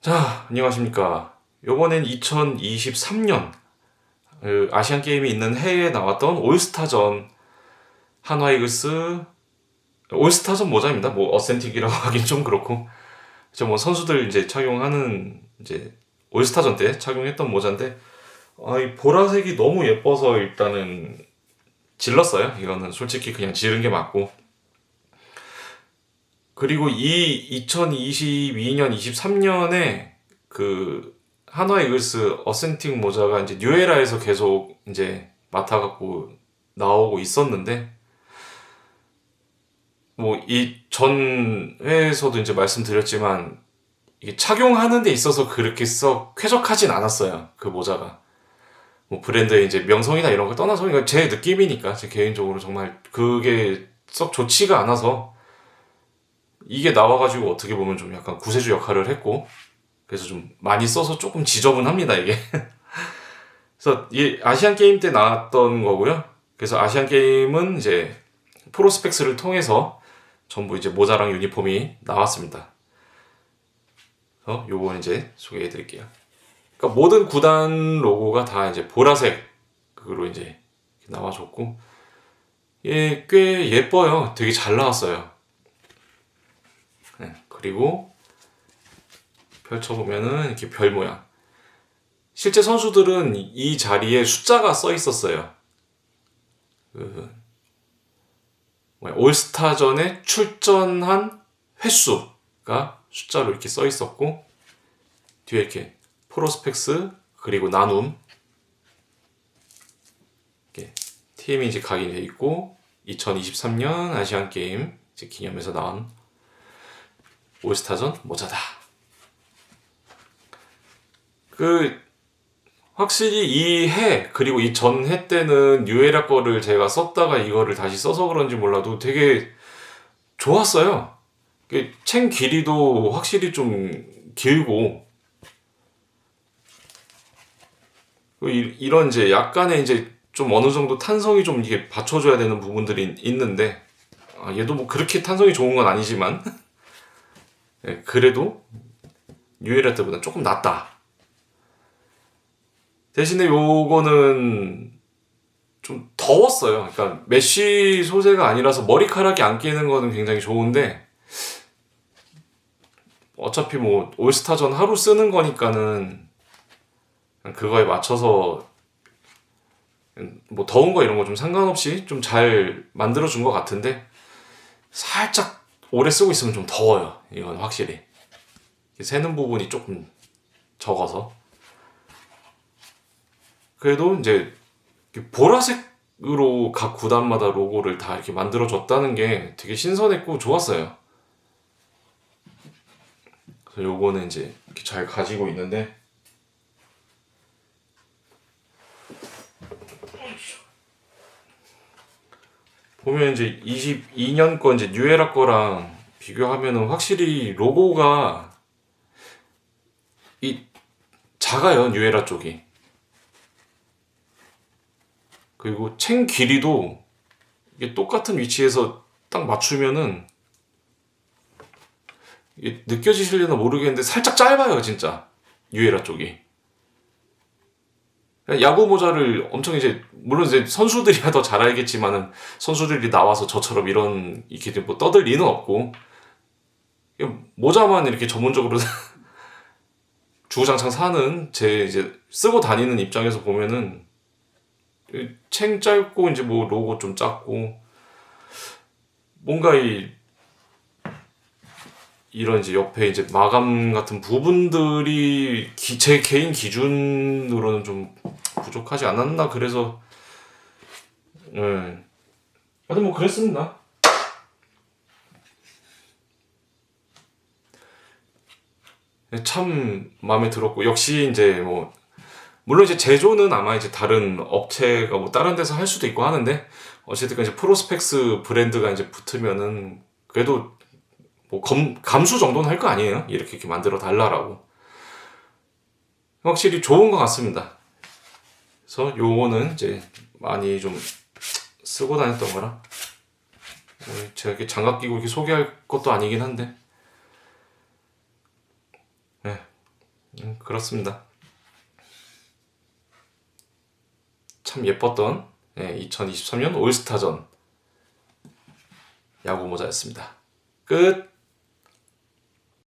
자, 안녕하십니까. 요번엔 2023년 그 아시안 게임이 있는 해에 나왔던 올스타전 한화이글스 올스타전 모자입니다. 뭐 어센틱이라고 하긴 좀 그렇고 저 뭐 선수들 이제 착용하는 이제 올스타전 때 착용했던 모자인데 아, 이 보라색이 너무 예뻐서 일단은 질렀어요. 이거는 솔직히 그냥 지른 게 맞고 그리고 이 2022년, 23년에 그 한화 이글스 어센틱 모자가 이제 뉴에라에서 계속 이제 맡아갖고 나오고 있었는데 뭐 이 전 회에서도 이제 말씀드렸지만 이게 착용하는 데 있어서 그렇게 썩 쾌적하진 않았어요 그 모자가 뭐 브랜드의 이제 명성이나 이런 걸 떠나서 그러니까 제 느낌이니까 제 개인적으로 정말 그게 썩 좋지가 않아서 이게 나와가지고 어떻게 보면 좀 약간 구세주 역할을 했고 그래서 좀 많이 써서 조금 지저분합니다 이게. 그래서 이 아시안 게임 때 나왔던 거고요. 그래서 아시안 게임은 이제 프로스펙스를 통해서 전부 이제 모자랑 유니폼이 나왔습니다. 그래서 요거 이제 소개해 드릴게요 그러니까 모든 구단 로고가 다 이제 보라색으로 이제 나와줬고 예, 꽤 예뻐요 되게 잘 나왔어요 네, 그리고 펼쳐보면은 이렇게 별 모양. 실제 선수들은 이 자리에 숫자가 써 있었어요. 그 올스타전에 출전한 횟수가 숫자로 이렇게 써 있었고 뒤에 이렇게 프로스펙스 그리고 나눔 팀이 이제 각인돼 있고 2023년 아시안 게임 기념해서 나온 올스타전 모자다. 그 확실히 이 해 그리고 이 전 해 때는 뉴에라 거를 제가 썼다가 이거를 다시 써서 그런지 몰라도 되게 좋았어요. 그챙 길이도 확실히 좀 길고 그 이- 이런 이제 약간의 이제 좀 어느 정도 탄성이 좀 이게 받쳐줘야 되는 부분들이 있는데 아, 얘도 뭐 그렇게 탄성이 좋은 건 아니지만 예, 그래도 뉴에라 때보다 조금 낫다. 대신에 요거는 좀 더웠어요. 그러니까 메쉬 소재가 아니라서 머리카락이 안 끼는 거는 굉장히 좋은데 어차피 뭐 올스타전 하루 쓰는 거니까는 그거에 맞춰서 뭐 더운 거 이런 거 좀 상관없이 좀 잘 만들어 준 것 같은데 살짝 오래 쓰고 있으면 좀 더워요. 이건 확실히. 새는 부분이 조금 적어서. 그래도 이제 보라색으로 각 구단마다 로고를 다 이렇게 만들어 줬다는 게 되게 신선했고 좋았어요. 그래서 요거는 이제 잘 가지고 있는데 보면 이제 22년 거 이제 뉴에라 거랑 비교하면은 확실히 로고가 이 작아요 뉴에라 쪽이. 그리고 챙 길이도 이게 똑같은 위치에서 딱 맞추면은 느껴지실려나 모르겠는데 살짝 짧아요 진짜. 뉴에라 쪽이 야구 모자를 엄청 이제 물론 이제 선수들이야 더 잘 알겠지만은 선수들이 나와서 저처럼 이런 이렇게 뭐 떠들 리는 없고 모자만 이렇게 전문적으로 주구장창 사는 제 이제 쓰고 다니는 입장에서 보면은 이챙 짧고 이제 뭐 로고 좀 작고 뭔가 이 이런 이제 옆에 이제 마감 같은 부분들이 기- 제 개인 기준으로는 좀 부족하지 않았나 그래서 예. 하여튼 뭐 그랬습니다. 참 마음에 들었고 역시 이제 뭐 물론 이제 제조는 아마 이제 다른 업체가 뭐 다른 데서 할 수도 있고 하는데 어쨌든 이제 프로스펙스 브랜드가 이제 붙으면은 그래도 뭐 검, 감수 정도는 할 거 아니에요? 이렇게 이렇게 만들어 달라라고. 확실히 좋은 것 같습니다. 그래서 요거는 이제 많이 좀 쓰고 다녔던 거라. 뭐 제가 이렇게 장갑 끼고 이렇게 소개할 것도 아니긴 한데. 네. 음, 그렇습니다. 참 예뻤던 예, 네, 2023년 올스타전 야구 모자였습니다. 끝!